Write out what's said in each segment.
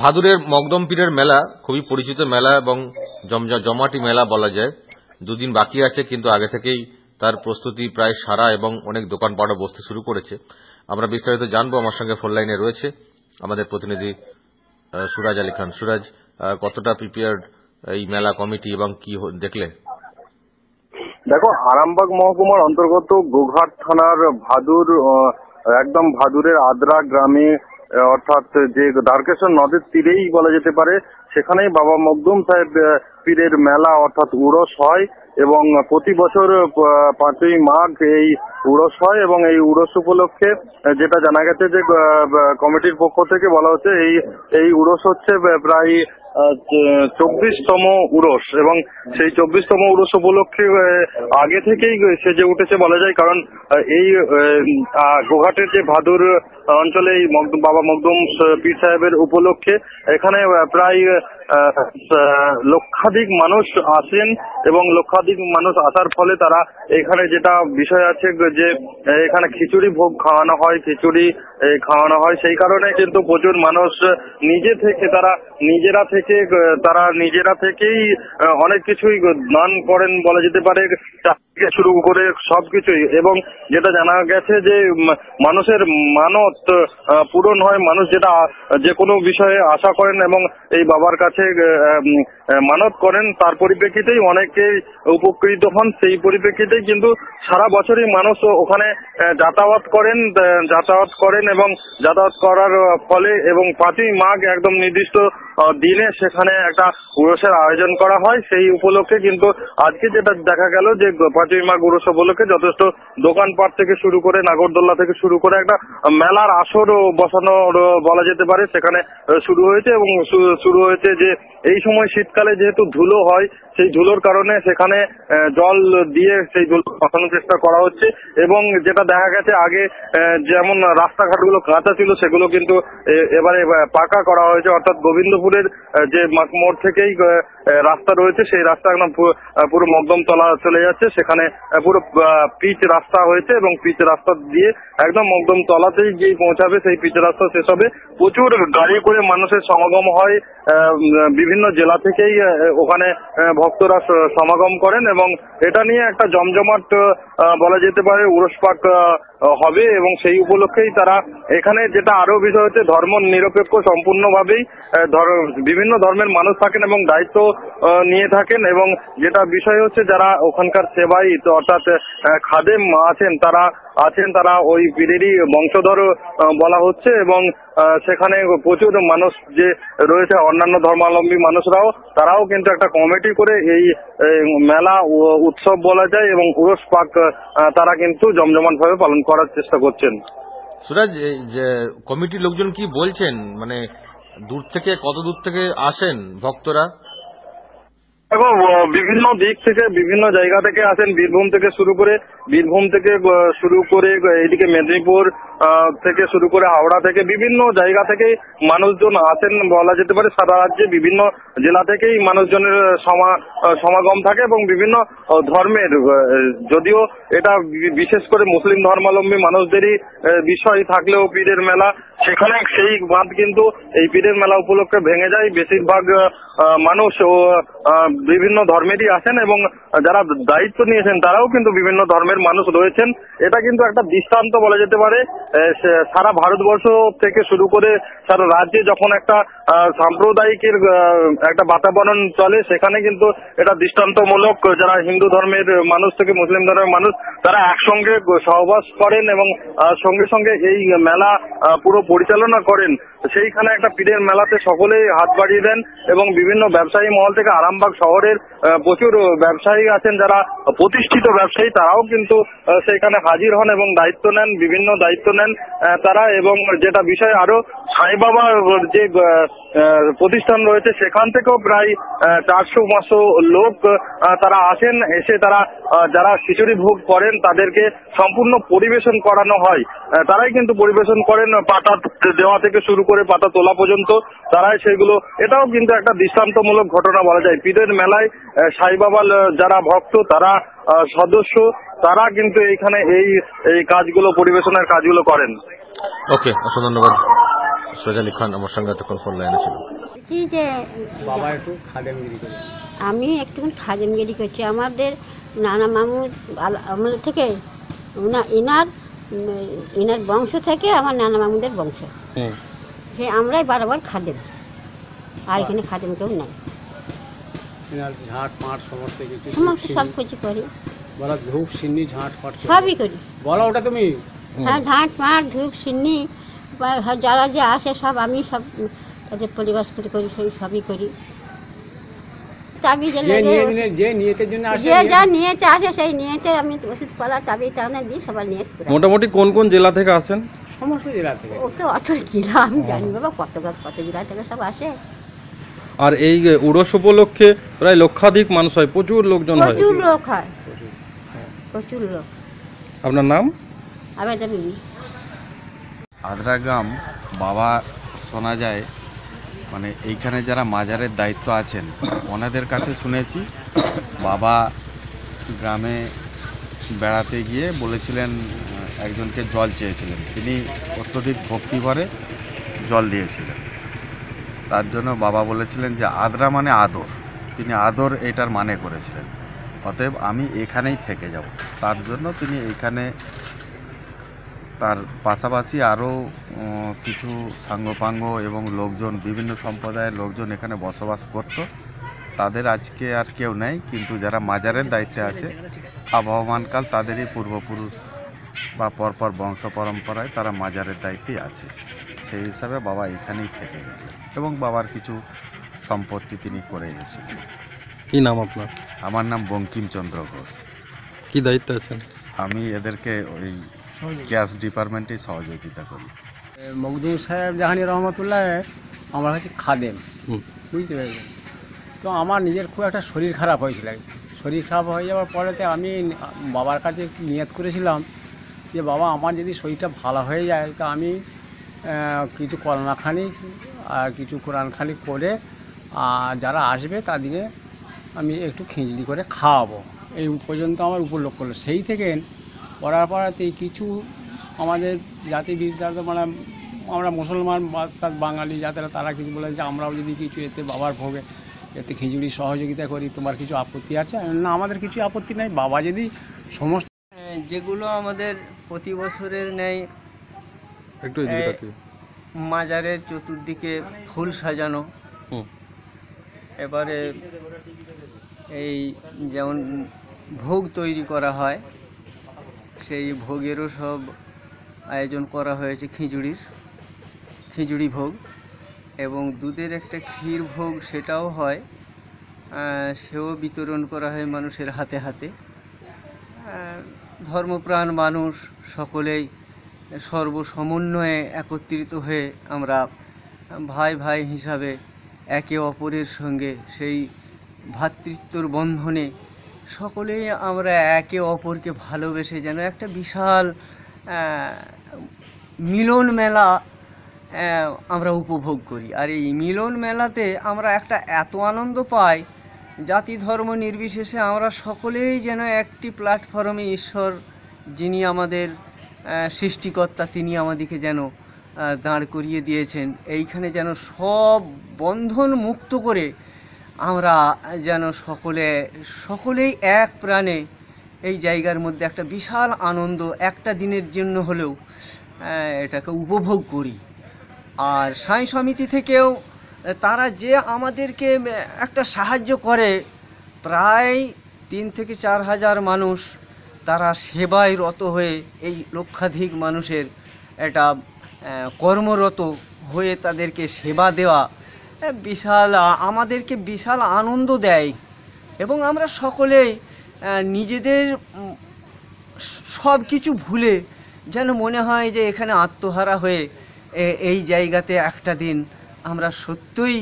ভাদুরের মকদম পীরের মেলা, খুবই পরিচিত মেলা এবং জমাটি মেলা বলা যায়। দুদিন বাকি আছে, কিন্তু আগে থেকেই তার প্রস্তুতি প্রায় সারা এবং অনেক দোকানপাটও বসতে শুরু করেছে। আমরা বিস্তারিত জানব, আমার সঙ্গে ফোন লাইনে রয়েছে আমাদের প্রতিনিধি সুরাজ আলী খান। সুরাজ কতটা প্রিপেয়ার্ড এই মেলা কমিটি এবং কি দেখলে দেখো আরামবাগ মহকুমার অন্তর্গত গোঘাট থানার ভাদুর একদম ভাদুরের আদ্রা গ্রামে অর্থাৎ যে দ্বারকেশ্বর নদের তীরেই বলা যেতে পারে, সেখানেই বাবা মকদুম সাহেব পীরের মেলা অর্থাৎ উড়স হয় এবং প্রতি বছর পাঁচই মাঘ এই উড়স হয় এবং এই উড়স উপলক্ষে যেটা জানা গেছে যে কমিটির পক্ষ থেকে বলা হচ্ছে, এই এই উড়স হচ্ছে প্রায় চব্বিশতম উরস এবং সেই চব্বিশতম উরস উপলক্ষে আগে থেকেই সেজে উঠেছে বলা যায়, কারণ এই গোঘাটের যে ভাদুর অঞ্চলে এই বাবা মকদুম পীর সাহেবের উপলক্ষে এখানে প্রায় লক্ষাধিক মানুষ আসেন এবং লক্ষাধিক মানুষ আসার ফলে তারা এখানে যেটা বিষয় আছে যে, এখানে খিচুড়ি ভোগ খাওয়ানো হয়, খিচুড়ি খাওয়ানো হয়। সেই কারণে কিন্তু প্রচুর মানুষ নিজে থেকে তারা, নিজেরা থেকে তারা নিজেরা থেকেই অনেক কিছুই দান করেন বলা যেতে পারে। থেকে শুরু করে সবকিছুই। এবং যেটা জানা গেছে যে মানুষের মানত পূরণ হয় মানুষ যেটা যে কোনো বিষয়ে আশা করেন এবং এই বাবার কাছে মানত করেন, তার পরিপ্রেক্ষিতেই অনেকেই উপকৃত হন, সেই পরিপ্রেক্ষিতেই কিন্তু সারা বছরই মানুষ ওখানে যাতায়াত করেন যাতায়াত করেন এবং যাতায়াত করার ফলে এবং পাঁচই মাঘ একদম নির্দিষ্ট দিনে সেখানে একটা উরসের আয়োজন করা হয়। সেই উপলক্ষে কিন্তু আজকে যেটা দেখা গেল যে পাঁচই উরস উপলক্ষে যথেষ্ট দোকানপাট থেকে শুরু করে নাগরদোল্লা থেকে শুরু করে একটা মেলার আসর বসানো বলা যেতে পারে। সেখানে শুরু হয়েছে এবং শুরু হয়েছে যে, এই সময় শীতকালে যেহেতু ধুলো হয় সেই ধুলোর কারণে সেখানে জল দিয়ে সেই ধুলো বসানোর চেষ্টা করা হচ্ছে এবং যেটা দেখা গেছে আগে যেমন রাস্তাঘাটগুলো কাঁচা ছিল সেগুলো কিন্তু এবারে পাকা করা হয়েছে। অর্থাৎ গোবিন্দপুরের যে মোড় থেকেই রাস্তা রয়েছে, সেই রাস্তা একদম পুরো মকদম তলা চলে যাচ্ছে। সেখানে পুরো পিচ রাস্তা হয়েছে এবং পিচ রাস্তা দিয়ে একদম মগদম তলাতেই গিয়ে পৌঁছাবে, সেই পিচ রাস্তা শেষ হবে। প্রচুর গাড়ি করে মানুষের সমাগম হয় বিভিন্ন জেলা থেকেই ওখানে ভক্তরা সমাগম করেন এবং এটা নিয়ে একটা জমজমাট বলা যেতে পারে উরসপাক হবে এবং সেই উপলক্ষেই তারা এখানে যেটা আরও বিষয় হচ্ছে ধর্ম নিরপেক্ষ সম্পূর্ণভাবেই বিভিন্ন ধর্মের মানুষ থাকেন এবং দায়িত্ব নিয়ে থাকেন এবং যেটা বিষয় হচ্ছে যারা ওখানকার সেবাই অর্থাৎ খাদেম আছেন, তারা আছেন, তারা ওই পীরেরই বংশধর বলা হচ্ছে এবং সেখানে প্রচুর মানুষ যে রয়েছে, অন্যান্য ধর্মাবলম্বী মানুষরাও, তারাও কিন্তু একটা কমিটি করে এই মেলা উৎসব বলা যায় এবং উরস পাক তারা কিন্তু জমজমাট ভাবে পালন করার চেষ্টা করছেন। সুরাজ যে কমিটির লোকজন কি বলছেন? মানে দূর থেকে কত দূর থেকে আসেন ভক্তরা? দেখো বিভিন্ন দিক থেকে বিভিন্ন জায়গা থেকে আসেন বীরভূম থেকে শুরু করে বীরভূম থেকে শুরু করে, এদিকে মেদিনীপুর থেকে শুরু করে হাওড়া থেকে বিভিন্ন জায়গা থেকে মানুষজন আসেন বলা যেতে পারে। সারা রাজ্যে বিভিন্ন জেলা থেকেই মানুষজনের সমাগম থাকে এবং বিভিন্ন ধর্মের যদিও এটা বিশেষ করে মুসলিম ধর্মাবলম্বী মানুষদেরই বিষয়। থাকলেও পীরের মেলা, সেখানে সেই বাঁধ কিন্তু এই পীরের মেলা উপলক্ষে ভেঙে যায়। বেশিরভাগ মানুষ ও বিভিন্ন ধর্মেরই আসেন এবং যারা দায়িত্ব নিয়েছেন তারাও কিন্তু বিভিন্ন ধর্মের মানুষ রয়েছেন। এটা কিন্তু একটা দৃষ্টান্ত বলা যেতে পারে। সারা ভারতবর্ষ থেকে শুরু করে সারা রাজ্যে যখন একটা সাম্প্রদায়িকের একটা বাতাবরণ চলে, সেখানে কিন্তু এটা দৃষ্টান্তমূলক যারা হিন্দু ধর্মের মানুষ থেকে মুসলিম ধর্মের মানুষ, তারা একসঙ্গে সহবাস করেন এবং সঙ্গে সঙ্গে এই মেলা পুরো পরিচালনা করেন। সেইখানে একটা পীরের মেলাতে সকলেই হাত বাড়িয়ে দেন এবং বিভিন্ন ব্যবসায়ী মহল থেকে আরামবাগ শহরের প্রচুর ব্যবসায়ী আছেন যারা প্রতিষ্ঠিত ব্যবসায়ী, তারাও কিন্তু সেখানে হাজির হন এবং দায়িত্ব নেন, বিভিন্ন দায়িত্ব নেন তারা এবং যেটা বিষয় আরও সাই বাবা যে প্রতিষ্ঠান রয়েছে। সেখান থেকেও প্রায় চারশো পাঁচশো লোক তারা আসেন, এসে তারা যারা খিচুড়ি ভোগ করেন, তাদেরকে সম্পূর্ণ পরিবেশন করানো হয়। তারাই কিন্তু পরিবেশন করেন, পাতা দেওয়া থেকে শুরু করে পাতা তোলা পর্যন্ত তারাই সেগুলো। এটাও কিন্তু একটা দৃষ্টান্তমূলক ঘটনা বলা যায়। পীরের মেলায় সাই বাবার যারা ভক্ত, তারা সদস্য, তারা কিন্তু এইখানে এই এই কাজগুলো, পরিবেশনের কাজগুলো করেন। ওকে ধন্যবাদ। সোহেজ আলী খান আমার সঙ্গে এতক্ষণ ফোন লাইনে ছিল। কি যে বাবা একটু খাদেমগিরি করে আমি একটুখানি খাজনগিরি করছি। আমাদের নানা মামুর আল- আমল থেকে উনা ইনার ইনার বংশ থেকে আমার নানা মামুদের বংশ। সে আমরাই বারবার খাদেম। আর এখানে খাদেম কেউ নাই। সব কিছু করি। বলা ধূপ সিন্নি ঝাঁট পাট সবই করি। বলো ওটা তুমি। হ্যাঁ ঝাঁট পাট ধূপ সিন্নি বা যারা যে আসে সব আমি সব তাদের পরিবেশ করে করি সেই সবই করি। তাবিজে নিয়ে নিয়ে যে নিয়তের জন্য আসে যে যা নিয়েতে আসে সেই নিয়েতে আমি ওষুধ পালা দিই সবার নিয়ে মোটামুটি কোন কোন জেলা থেকে আসেন? সমস্ত জেলা থেকে। ও তো অত জেলা আমি জানি বাবা কত কত কত জেলা থেকে সব আসে। আর এই যে উরস উপলক্ষে প্রায় লক্ষাধিক মানুষ হয় প্রচুর লোকজন হয়। প্রচুর লোক হয়। প্রচুর। লোক। আপনার নাম? যাবি আদ্রা গ্রাম বাবা শোনা যায় মানে এইখানে যারা মাজারের দায়িত্ব আছেন, ওনাদের কাছে শুনেছি, বাবা গ্রামে বেড়াতে গিয়ে বলেছিলেন, একজনকে জল চেয়েছিলেন। তিনি অত্যধিক ভক্তি ভরে জল দিয়েছিলেন। তার জন্য বাবা বলেছিলেন যে, আদ্রা মানে আদর। তিনি আদর এটার মানে করেছিলেন। অতএব আমি এখানেই থেকে যাব। তার জন্য তিনি এখানে তার পাশাপাশি আরও কিছু সাঙ্গপাঙ্গ এবং লোকজন বিভিন্ন সম্প্রদায়ের লোকজন এখানে বসবাস করত। তাদের আজকে আর কেউ নেই কিন্তু যারা মাজারের দায়িত্বে আছে আবহমানকাল তাদেরই পূর্বপুরুষ বা পরপর বংশ পরম্পরায় তারা মাজারের দায়িত্বেই আছে। সেই হিসাবে বাবা এখানেই থেকে গেছে এবং বাবার কিছু সম্পত্তি তিনি করে গেছেন কি নাম আপনার? আমার নাম বঙ্কিমচন্দ্র ঘোষ। কী দায়িত্বে আছেন? আমি এদেরকে ওই গ্যাস ডিপার্টমেন্টে সহযোগিতা করি। মকদুম সাহেব জাহানি রহমতুল্লাহ আমার হচ্ছে খাদেম। বুঝতে পেরেছেন? তো আমার নিজের খুব একটা শরীর খারাপ হয়েছিল। শরীর খারাপ হয়ে যাওয়ার পরেতে আমি বাবার কাছে নিয়ত করেছিলাম যে বাবা আমার যদি শরীরটা ভালো হয়ে যায় তো আমি কিছু কলমাখানি আর কিছু কোরআনখানি করে আর যারা আসবে তাদেরকে আমি একটু খিচড়ি করে খাওয়াবো। এই পর্যন্ত আমার উপলক্ষ করল সেই থেকে পড়ার পড়াতেই কিছু আমাদের জাতি বিদ্যার মানে আমরা মুসলমান বা তার বাঙালি যাদের তারা কিছু বলে যে আমরাও যদি কিছু এতে বাবার ভোগে এতে খিচুড়ি সহযোগিতা করি তোমার কিছু আপত্তি আছে? না আমাদের কিছু আপত্তি নাই। বাবা যদি সমস্ত যেগুলো আমাদের প্রতি বছরের ন্যায় একটু। মাজারের চতুর্দিকে ফুল সাজানো। এবারে এই যেমন ভোগ তৈরি করা হয় সেই ভোগেরও সব আয়োজন করা হয়েছে খিচুড়ির, খিচুড়ি ভোগ। এবং দুধের একটা ক্ষীর ভোগ সেটাও হয় সেও বিতরণ করা হয় মানুষের হাতে হাতে। ধর্মপ্রাণ মানুষ সকলেই সর্বসমন্বয়ে একত্রিত হয়ে আমরা ভাই ভাই হিসাবে একে অপরের সঙ্গে সেই ভ্রাতৃত্বর বন্ধনে সকলেই আমরা একে অপরকে ভালোবেসে যেন একটা বিশাল মিলন মেলা আমরা উপভোগ করি। আর এই মিলন মেলাতে আমরা একটা এত আনন্দ পাই, জাতি ধর্ম নির্বিশেষে আমরা সকলেই যেন একটি প্ল্যাটফর্মে ঈশ্বর, যিনি আমাদের সৃষ্টিকর্তা, তিনি আমাদেরকে যেন দাঁড় করিয়ে দিয়েছেন। এইখানে যেন সব বন্ধন মুক্ত করে আমরা যেন সকলে, সকলেই এক প্রাণে এই জায়গার মধ্যে একটা বিশাল আনন্দ একটা দিনের জন্য হলেও এটাকে উপভোগ করি। আর সাই সমিতি থেকেও, তারা যে আমাদেরকে একটা সাহায্য করে, প্রায় তিন থেকে চার হাজার মানুষ তারা সেবায় রত হয়ে এই লক্ষাধিক মানুষের এটা কর্মরত হয়ে তাদেরকে সেবা দেওয়া বিশাল আমাদেরকে বিশাল আনন্দ দেয়। এবং আমরা সকলেই নিজেদের সব কিছু ভুলে যেন মনে হয় যে এখানে আত্মহারা হয়ে এই জায়গাতে একটা দিন আমরা সত্যই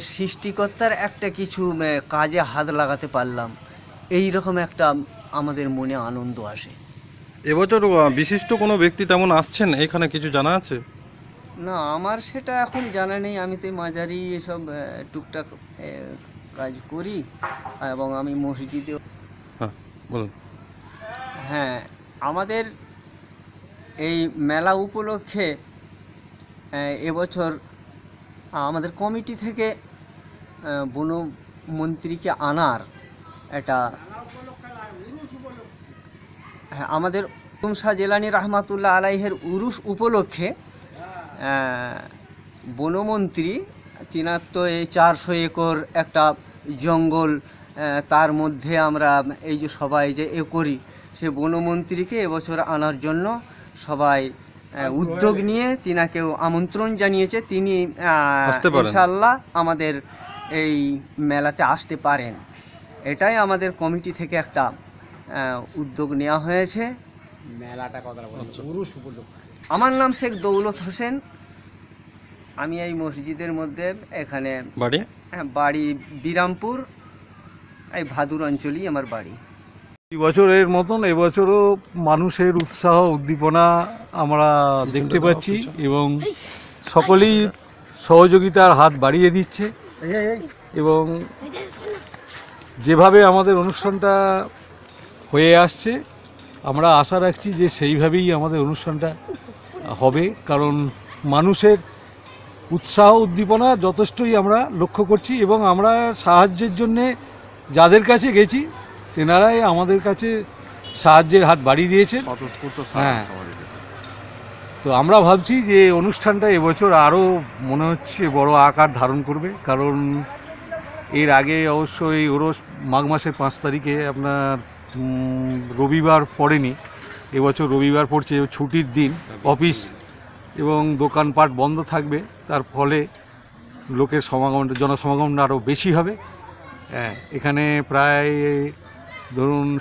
সৃষ্টিকর্তার একটা কিছু কাজে হাত লাগাতে পারলাম। এই রকম একটা আমাদের মনে আনন্দ আসে। এবছর বিশিষ্ট কোনো ব্যক্তি তেমন আসছেন? এখানে কিছু জানা আছে? না আমার সেটা এখন জানা নেই। আমি তো মাঝারি এসব টুকটাক কাজ করি এবং আমি মসজিদেও হ্যাঁ বলুন। হ্যাঁ আমাদের এই মেলা উপলক্ষে এবছর আমাদের কমিটি থেকে বনমন্ত্রীকে আনার একটা হ্যাঁ আমাদের শাহ জেলানি রহমাতুল্লাহ আলাইহের উরুস উপলক্ষে বনমন্ত্রী তিনার তো এই চারশো একর একটা জঙ্গল তার মধ্যে আমরা এই যে সবাই যে এ করি সে বনমন্ত্রীকে এবছর আনার জন্য সবাই উদ্যোগ নিয়ে তিনাকেও আমন্ত্রণ জানিয়েছে। তিনি ইনশাল্লাহ আমাদের এই মেলাতে আসতে পারেন। এটাই আমাদের কমিটি থেকে একটা উদ্যোগ নেওয়া হয়েছে। মেলাটা কথা বলছি পুরুষ উপলক্ষে আমার নাম শেখ দৌলত হোসেন। আমি এই মসজিদের মধ্যে এখানে বাড়ি? হ্যাঁ, বাড়ি বিরামপুর এই ভাদুর অঞ্চলই আমার বাড়ি। এই বছরের মতন এবছরও মানুষের উৎসাহ উদ্দীপনা আমরা দেখতে পাচ্ছি এবং সকলেই সহযোগিতার হাত বাড়িয়ে দিচ্ছে এবং যেভাবে আমাদের অনুষ্ঠানটা হয়ে আসছে আমরা আশা রাখছি যে সেইভাবেই আমাদের অনুষ্ঠানটা হবে কারণ মানুষের উৎসাহ উদ্দীপনা যথেষ্টই আমরা লক্ষ্য করছি এবং আমরা সাহায্যের জন্যে যাদের কাছে গেছি তেনারাই আমাদের কাছে সাহায্যের হাত বাড়িয়ে দিয়েছেন। স্বতঃস্ফূর্ত হ্যাঁ। তো আমরা ভাবছি যে অনুষ্ঠানটা এবছর আরও মনে হচ্ছে বড় আকার ধারণ করবে কারণ এর আগে অবশ্যই ওরস মাঘ মাসের পাঁচ তারিখে আপনার রবিবার পড়েনি। এবছর রবিবার পড়ছে ছুটির দিন অফিস এবং দোকানপাট বন্ধ থাকবে। তার ফলে লোকের সমাগম জনসমাগমটা আরও বেশি হবে। হ্যাঁ। এখানে প্রায় ধরুন।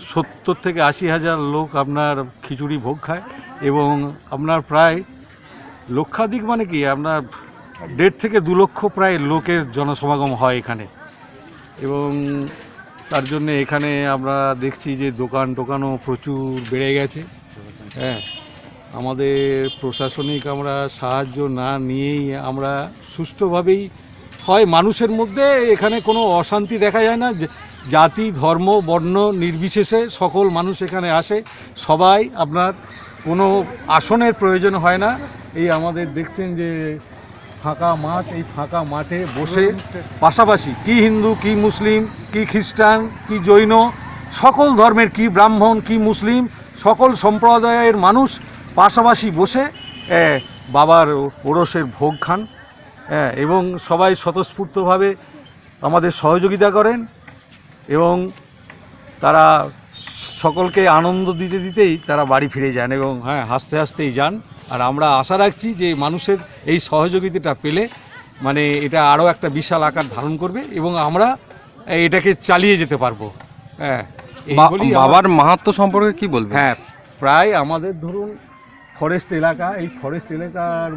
সত্তর থেকে আশি হাজার লোক আপনার খিচুড়ি ভোগ খায় এবং আপনার প্রায় লক্ষাধিক মানে কি? আপনার দেড় থেকে দু লক্ষ প্রায় লোকের জনসমাগম হয় এখানে। এবং তার জন্য এখানে আমরা দেখছি যে দোকান টোকানও প্রচুর বেড়ে গেছে। হ্যাঁ আমাদের প্রশাসনিক আমরা সাহায্য না নিয়েই আমরা সুষ্ঠুভাবেই হয়। মানুষের মধ্যে এখানে কোনো অশান্তি দেখা যায় না। জাতি, ধর্ম, বর্ণ নির্বিশেষে সকল মানুষ এখানে আসে। সবাই আপনার কোনো আসনের প্রয়োজন হয় না। এই আমাদের দেখছেন যে ফাঁকা মাঠ, এই ফাঁকা মাঠে বসে পাশাপাশি কি হিন্দু, কি মুসলিম, কি খ্রিস্টান, কি জৈন, সকল ধর্মের, কি ব্রাহ্মণ, কি মুসলিম, সকল সম্প্রদায়ের মানুষ পাশাপাশি বসে বাবার ওরসের ভোগ খান এবং সবাই স্বতঃস্ফূর্তভাবে আমাদের সহযোগিতা করেন, এবং তারা সকলকে আনন্দ দিতে দিতেই তারা বাড়ি ফিরে যান এবং হ্যাঁ হাসতে হাসতেই যান। আর আমরা আশা রাখছি যে মানুষের এই সহযোগিতাটা পেলে মানে এটা আরও একটা বিশাল আকার ধারণ করবে এবং আমরা এটাকে চালিয়ে যেতে পারব। হ্যাঁ বাবার মাহাত্ম সম্পর্কে কি বলবেন? হ্যাঁ প্রায় আমাদের ধরুন ফরেস্ট এলাকা এই ফরেস্ট এলাকার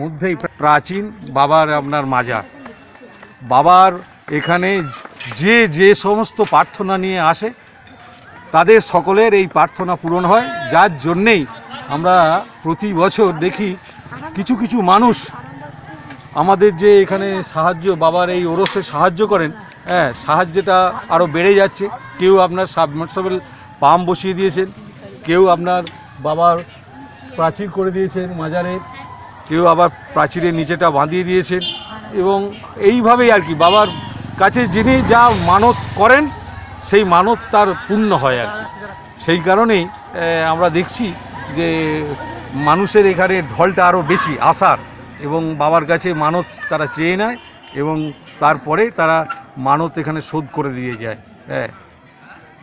মধ্যেই প্রাচীন বাবার আপনার মাজার। বাবার এখানে যে যে সমস্ত প্রার্থনা নিয়ে আসে তাদের সকলের এই প্রার্থনা পূরণ হয়। যার জন্যেই আমরা প্রতি বছর দেখি কিছু কিছু মানুষ আমাদের যে এখানে সাহায্য, বাবার এই ওরসে সাহায্য করেন হ্যাঁ সাহায্যটা আরও বেড়ে যাচ্ছে। কেউ আপনার সাবমার্সেবল পাম্প বসিয়ে দিয়েছেন, কেউ আপনার বাবার প্রাচীর করে দিয়েছেন মাজারে, কেউ আবার প্রাচীরের নিচেটা বাঁধিয়ে দিয়েছেন এবং এইভাবেই আর কি বাবার কাছে যিনি যা মানত করেন, সেই মানত তার পূর্ণ হয় আর কি। সেই কারণেই আমরা দেখছি যে মানুষের এখানে ঢলটা আরও বেশি আসার এবং বাবার কাছে মানত তারা চেয়ে নেয় এবং তারপরে তারা মানত এখানে শোধ করে দিয়ে যায়। হ্যাঁ।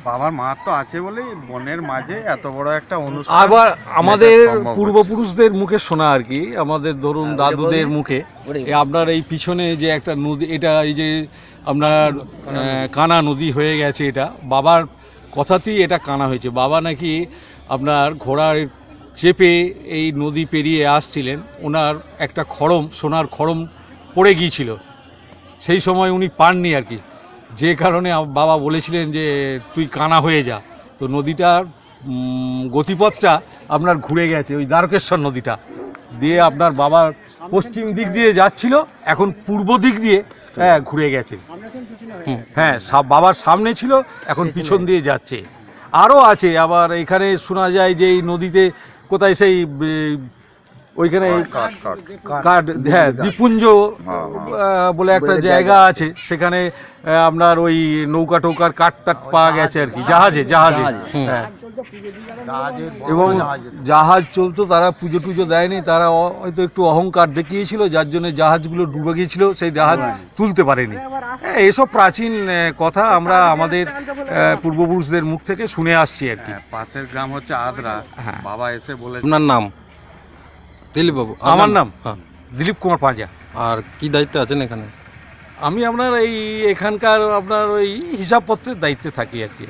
বাবার মা তো আছে বলেই বনের মাঝে এত বড় একটা অনুষ্ঠান আবার আমাদের। পূর্বপুরুষদের মুখে শোনা আর কি আমাদের ধরুন দাদুদের মুখে। এ আপনার এই পিছনে যে একটা নদী এটা এই যে আপনার কানা নদী হয়ে গেছে এটা। বাবার কথাতেই এটা কানা হয়েছে। বাবা নাকি আপনার ঘোড়ার চেপে এই নদী পেরিয়ে আসছিলেন। ওনার একটা খড়ম, সোনার খড়ম পড়ে গিয়েছিল। সেই সময় উনি পাননি আর কি। যে কারণে বাবা বলেছিলেন যে, তুই কানা হয়ে যা। তো নদীটার গতিপথটা আপনার ঘুরে গেছে, ওই দ্বারকেশ্বর নদীটা। দিয়ে আপনার বাবার পশ্চিম দিক দিয়ে যাচ্ছিল, এখন পূর্ব দিক দিয়ে হ্যাঁ ঘুরে গেছে। হ্যাঁ বাবার সামনে ছিল, এখন পিছন দিয়ে যাচ্ছে। আরও আছে, আবার এখানে শোনা যায় যে, এই নদীতে কোথায় সেই ওইখানে কাঠ কাঠ কাঠ। হ্যাঁ দ্বীপুঞ্জ বলে একটা জায়গা আছে সেখানে আপনার ওই নৌকা টৌকার কাঠ টাট পাওয়া গেছে আর কি জাহাজে জাহাজে। হ্যাঁ। এবং জাহাজ চলতো তারা পুজো টুজো দেয়নি তারা হয়তো একটু অহংকার দেখিয়েছিল যার জন্য জাহাজগুলো ডুবে গিয়েছিল সেই জাহাজ তুলতে পারেনি। হ্যাঁ, এসব প্রাচীন কথা আমরা আমাদের পূর্বপুরুষদের মুখ থেকে শুনে আসছি আর কি। হ্যাঁ, পাশের গ্রাম হচ্ছে আদ্রা। বাবা এসে বলে আপনার নাম? দিলীপ বাবু। আমার নাম? হ্যাঁ। দিলীপ কুমার পাঁজা। আর কি দায়িত্বে আছেন এখানে? আমি আপনার এই এখানকার আপনার ওই হিসাবপত্রের দায়িত্বে থাকি আর কি।